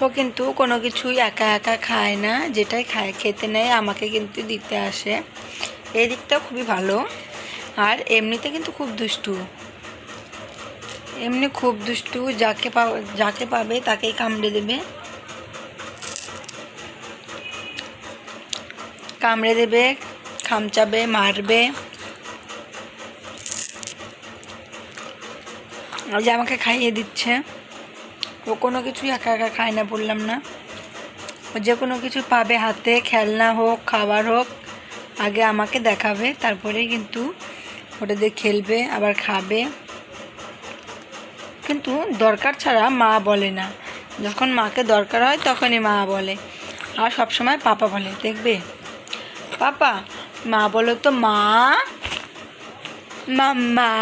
ও কিন্তু কোনো কিছুই একা একা খায় না, যেটাই খায়, খেতে নেয়, আমাকে কিন্তু দিতে আসে। এই দিকটাও খুবই ভালো। আর এমনিতে কিন্তু খুব দুষ্টু। এমনি খুব দুষ্টু, যাকে পা, যাকে পাবে তাকেই কামড়ে দেবে। কামড়ে দেবে, খামচাবে, মারবে। যে আমাকে খাইয়ে দিচ্ছে। ও কোনো কিছুই একা একা খায় না বললাম না। ও যে কোনো কিছু পাবে হাতে, খেলনা হোক, খাবার হোক, আগে আমাকে দেখাবে তারপরে কিন্তু ওটা দিয়ে খেলবে, আবার খাবে। কিন্তু দরকার ছাড়া মা বলে না। যখন মাকে দরকার হয় তখনই মা বলে। আর সবসময় পাপা বলে, দেখবে? পাপা, মা বলো তো মা মা মা,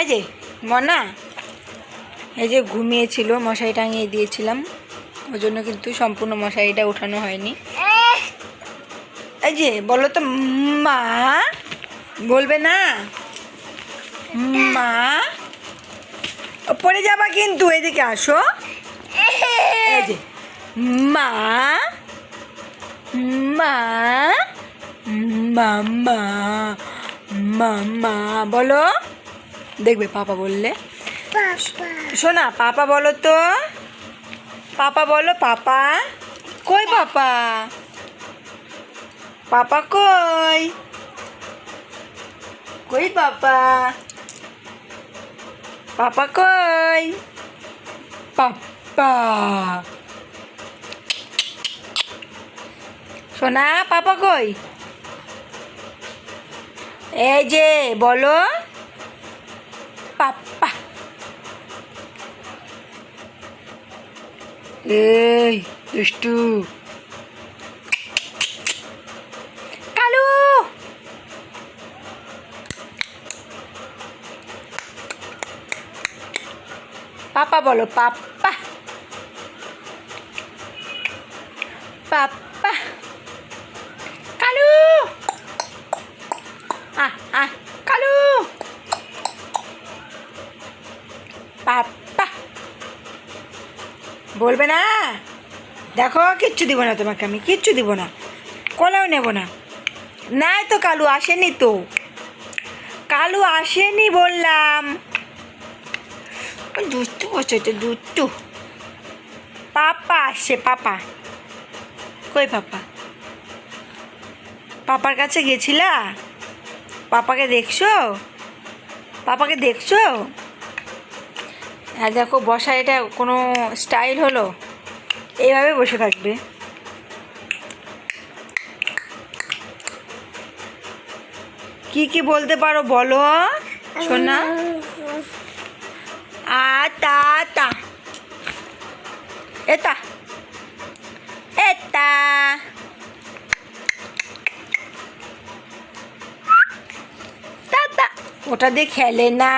এই যে, মনা এই যে ঘুমিয়েছিল, মশারি টাঙিয়ে দিয়েছিলাম। ওই জন্য কিন্তু সম্পূর্ণ মশারিটা ওঠানো হয়নি। এই যে, বলো তো, মা? বলবে না? মা? পড়ে যাবা কিন্তু, এদিকে আসো। মা? মা? মামা মামা বলো। দেখবে, পাপা বললে। শোনা, পাপা বলো তো। পাপা বলো, পাপা। কই পাপা? পাপা কই? কই পাপা? পাপা কই? পাপা। শোনা, পাপা কই? এই যে, বলো। এই দুষ্টু। কালু! পাপা বলো পাপা। পাপা বলবে না। দেখো, কিচ্ছু দিব না তোমাকে আমি, কিচ্ছু দিব না। কোলাও নেব না। নাই তো কালু, আসেনি তো। কালু আসেনি বললাম। দুষ্টু বসে দুষ্টু। পাপা আসছে, পাপা। কই পাপা? পাপার কাছে গেছিলা? পাপাকে দেখছ? পাপাকে দেখছ? আর দেখো বসা এটা কোনো স্টাইল হলো। এইভাবে বসে থাকবে। কি কি বলতে পারো বলো? সোনা? আ, তা তা। এটা এটা ওটা দিয়ে খেলে না।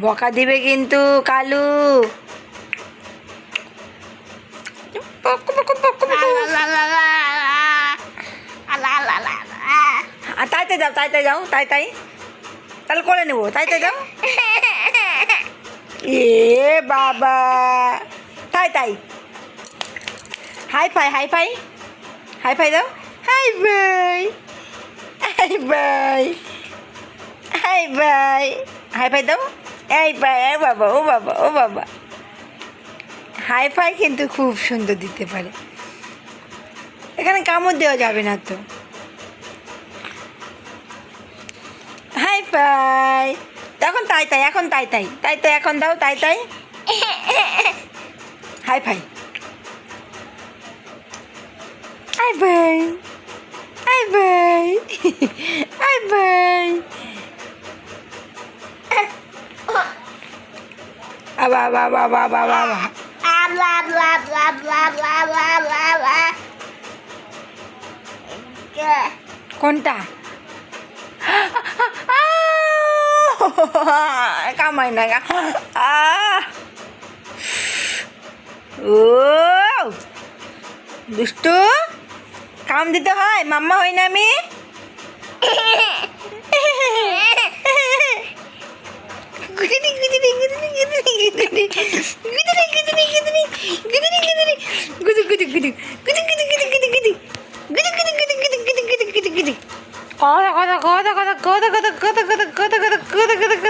বকা দিবে কিন্তু কালু। আর তাইতে যাও তাইতে যাও, তাই তাই। তাহলে করে নেব, তাইতে যাও। এ বাবা। তাই তাই। High five high five. High five দাও। Hi bye hi bye hi bye high five দাও। এই এ বাবা, ও বাবা ও বাবা। হাই ফাই কিন্তু খুব সুন্দর দিতে পারে। এখানে কামড় দেওয়া যাবে না তো। হাই ফাই এখন তাই তাই, এখন তাই তাই। তাই তাই, এখন দাও, তাই তাই। High five hi bye hi bye hi bye আবা আবা আবা আবা আবা আবা আবা কোনটা কামাই না! ও! দুষ্টু, কাম দিতে হয়? মাম্মা হই না আমি? কথা কথা কথা কথা কথা কথা কথা কথা কথা কথা কথা কথা কথা